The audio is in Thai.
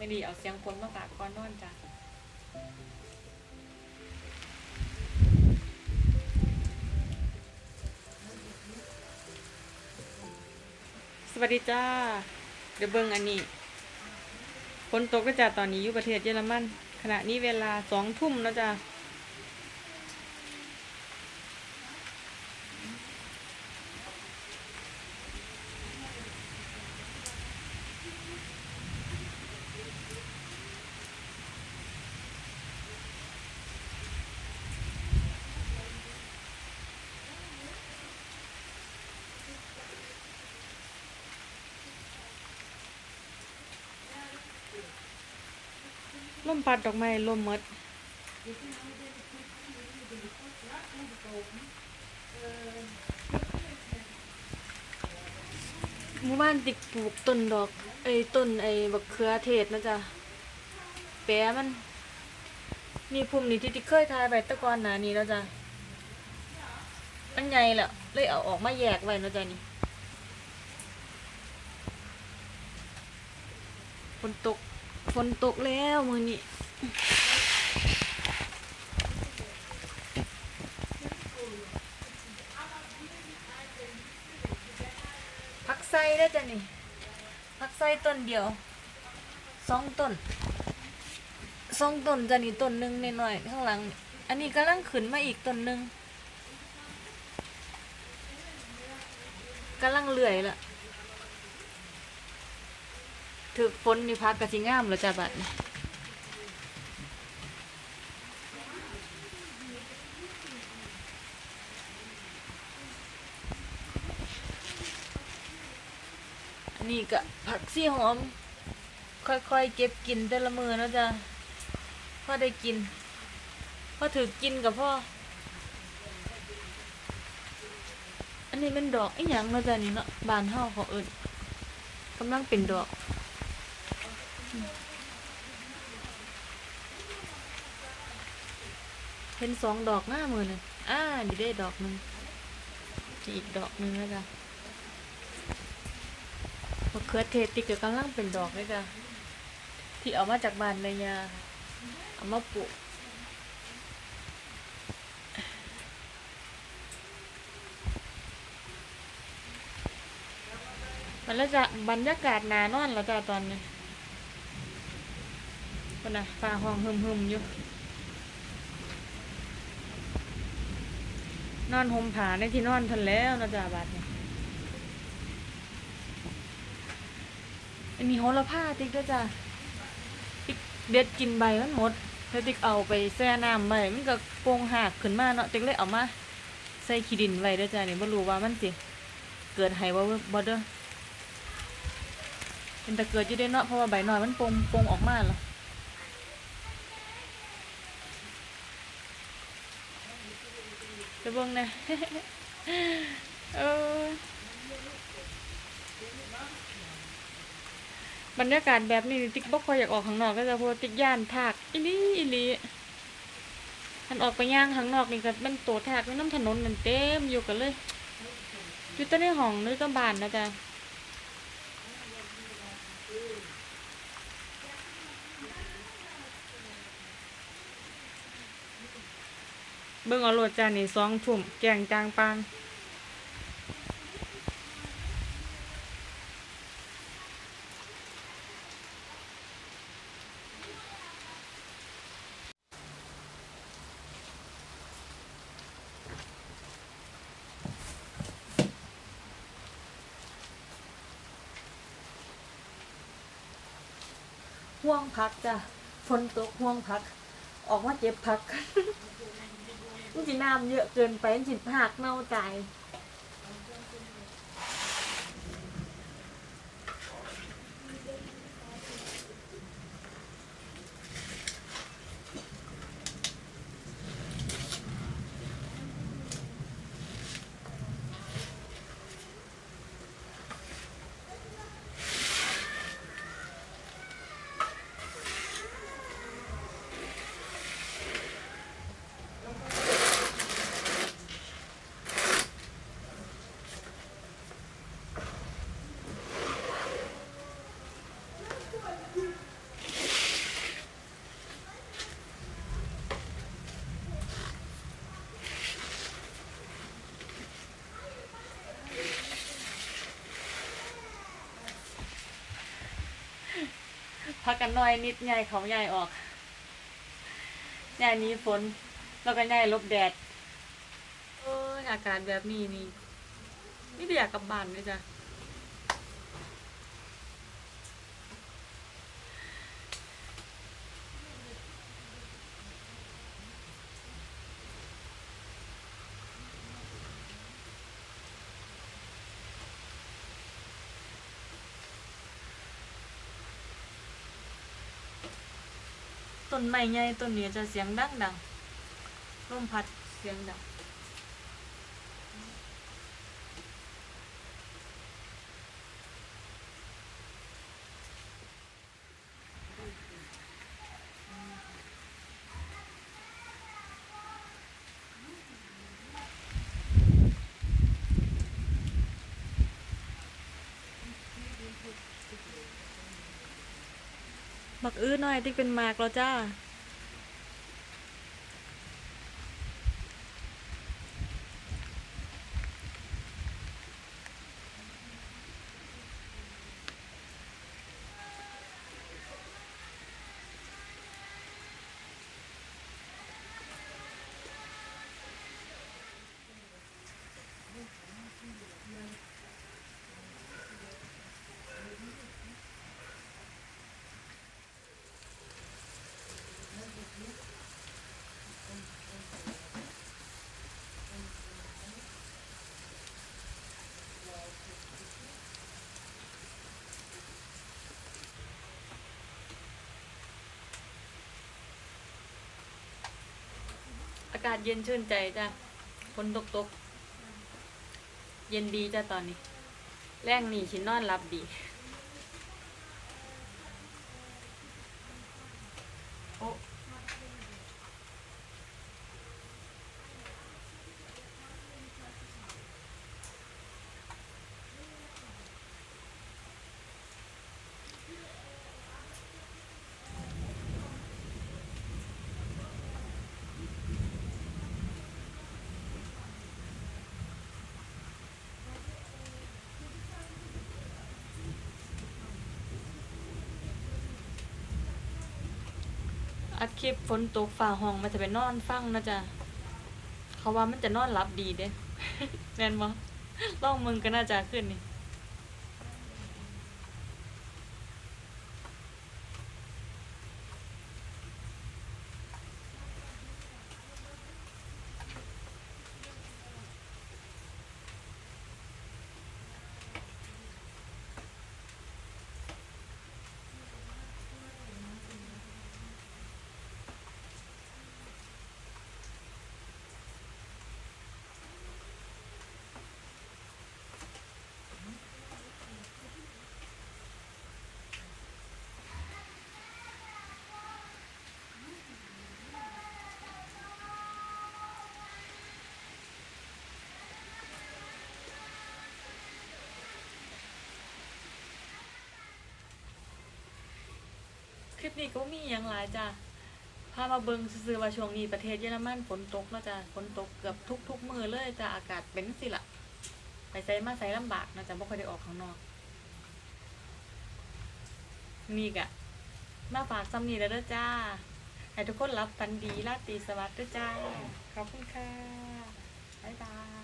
ไม่ดีเอาเสียงคนมาฝากก่อนนอนจ้ะสวัสดีจ้า เดี๋ยวเบิ้งอันนี้ฝนตกก็จะตอนนี้อยู่ประเทศเยอรมัน ขณะนี้เวลาสองทุ่มแล้วจ้ะ มปัดดอกไม้ล่มมดหมู่บ้านติกปลูกต้นดอกไอ้ต้นไอ้บักเขือเทศนะจ๊ะแปะมันนี่ภูมินี่ที่ติเคยทายไปตะกอนหนานี่แล้วจ้ะมันใหญ่แหละเลยเอาออกมาแยกไว้นะจ๊ะนี่ฝนตก ฝนตกแล้วมือนี้ผักไส้ได้จ้ะนี่ผักไส้ต้นเดียวสองต้นสองต้นจะนี่ต้นหนึ่งหน่อยๆข้างหลัง อันนี้กำลังขึ้นมาอีกต้นหนึ่งกำลังเลื่อยละ ถึกฝนนี่พักกะสิงามแล้วจ้ะบัดนี้อันนี้ก็ผักซี่หอม ค่อยๆ เก็บกินแต่ละมือนะจ๊ะพ่อได้กินพอถือกินกับพ่อ อันนี้เป็นดอกไอ้หยังนะจ๊ะนี่เนาะบานเฮาเขาเอิ้นกำลังเป็นดอก เห็นสองดอกหน้ามือเลยอ่าดีได้ดอกหนึ่งอีกดอกหนึ่งแล้วจ้ะมะเขือเทศติกกำลังเป็นดอกเลยจ้ะที่เอามาจากบ้านแม่ยาเอามาปลูกมันแล้วจะบรรยากาศนานอนแล้วจ้ะตอนนี้ คนะฟ้าห้องหึมๆอยู่นอนห่มผ้าในที่นอนทันแล้วนะจ๊ะบัดนี้อันนี้โหระพาติ๊กด้วยจ้ะติ๊กเด็ดกินใบมันหมดแล้วติ๊กเอาไปแช่น้ำไว้มันก็โป่งหักขึ้นมาเนาะติ๊กเลยเอามาใส่ขี้ดินไว้ด้วยจ้ะนี่บ่รู้ว่ามันสิเกิดให้บ่บ่เด้อเป็นแต่เกิดอยู่เด้เนาะเพราะว่าใบหน้อยมันโป่งโป่งออกมาแล้ว จะเบิ้งนะเออบรรยากาศแบบนี้ติ๊กบ่คอยอยากออกข้างนอกก็จะพราะว่าติ๊กย่านทากอีหลีอีหลีมันออกไปย่างข้างนอกนี่ก็เป็นโตทากในน้ำถนนนั่นเต็มอยู่กันเลยอยู่แต่ในห้องนึกบ้านนะจ๊ะ เบิ่งเอาโลดจ้านี่สองทุ่มแกงจางปางห่วงพักจ้ะฝนตกห่วงพัก ออกมาเก็บพัก มันสิน้ำเยอะเกินไปมันสิหักเน่าใจาย พักกันน้อยนิดใหญ่เขาใหญ่ออกใหญ่นี้ฝนแล้วก็ใหญ่ลบแดด เอ้ยอากาศแบบนี้นี่ไม่ได้อยากกลับบ้านเลยจ้ะ ต้นไม้ใหญ่ต้นนี้จะเสียงดังดังลมพัดเสียงดัง บักอื้อหน่อยที่เป็นมากแล้วจ้าากาศเย็นชื่นใจจ้ะฝนตกตก เย็นดีจ้ะตอนนี้ แรงนี่ชินนอนรับดี โอ้ อัดคลิปฝนตกฝ่าห้องมันจะไปนอนฟังนะจ๊ะเขาว่ามันจะนอนรับดีเด้แม่นบ่ลองมึงก็น่าจะขึ้นนี่ คลิ ปนี้ก็มีอย่างหลายจ้ะพามาเบิงซื่อว่าช่วงนี้ประเทศเยอรมันฝนตกเนาะจ้ะฝนตกเกือบทุกๆมือเลยจ้ะอากาศเป็นสิละไปใส่มาใส่ลำบากนะจ้ะบ่ค่อยได้ออกข้างนอก นี่กะมาฝากซ้ำนี่แล้วเจ้าให้ทุกคนรับฝันดีราตรีสวัสดิ์เด้อจ้าขอบคุณค่ะบ๊ายบาย